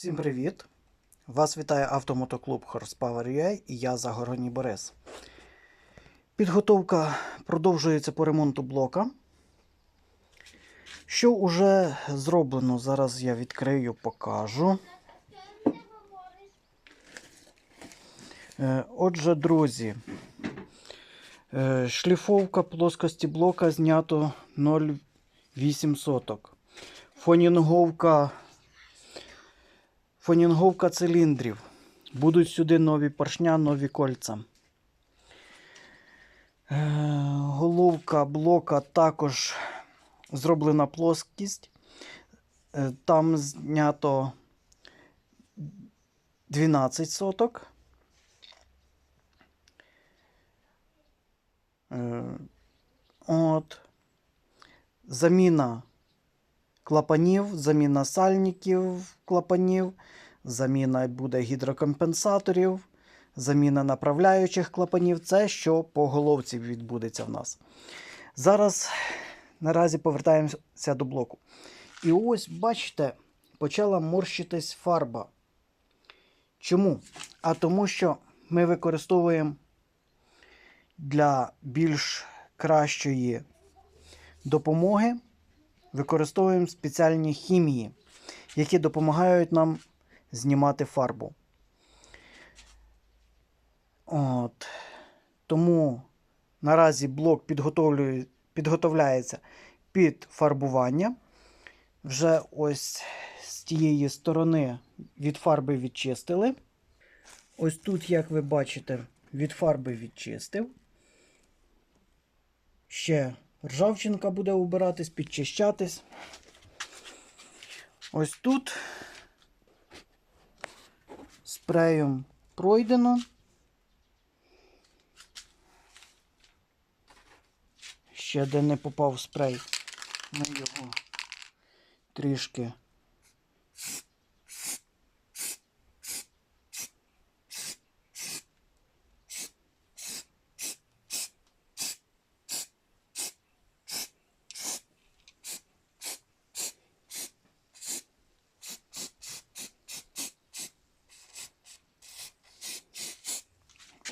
Всім привіт! Вас вітає автомотоклуб Horsepower.ua і я Загородній Борис. Підготовка продовжується по ремонту блока. Що вже зроблено, зараз я відкрию, покажу. Е, Отже, друзі, е, шліфовка плоскості блока знято 0,8 соток. Фонінговка Фонінговка циліндрів. Будуть сюди нові поршня, нові кольця. Е, Головка блока також зроблена плоскість. Е, Там знято 12 соток. Е, От. Заміна клапанів, заміна сальників клапанів, заміна буде гідрокомпенсаторів, заміна направляючих клапанів. Це що по головці відбудеться в нас. Зараз наразі повертаємося до блоку. І ось, бачите, почала морщитись фарба. Чому? А тому, що ми використовуємо для більш кращої допомоги використовуємо спеціальні хімії, які допомагають нам знімати фарбу. От. Тому наразі блок підготовляється під фарбування. Вже ось з тієї сторони від фарби відчистили. Ось тут, як ви бачите, від фарби відчистив. Ще ржавчинка буде убиратись, підчищатись. Ось тут спреєм пройдено. Ще де не попав спрей, ми його трішки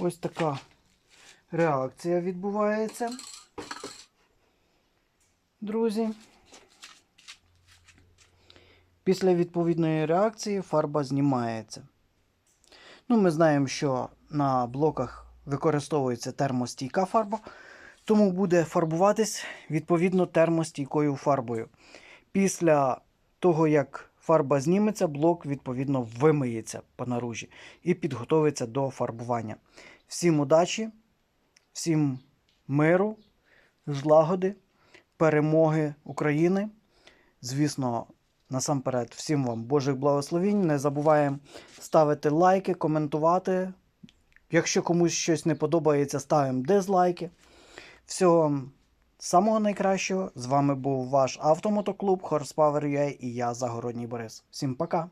Ось така реакція відбувається. Друзі. Після відповідної реакції фарба знімається. Ну, ми знаємо, що на блоках використовується термостійка фарба, тому буде фарбуватись відповідно термостійкою фарбою. Після того, як фарба зніметься, блок відповідно вимиється по наружі і підготовиться до фарбування. Всім удачі, всім миру, злагоди, перемоги України. Звісно, насамперед, всім вам Божих благословінь. Не забуваємо ставити лайки, коментувати. Якщо комусь щось не подобається, ставимо дизлайки. Всього самого найкращого. З вами був ваш автомотоклуб Horsepower.ua і я Загородній Борис. Всім пока!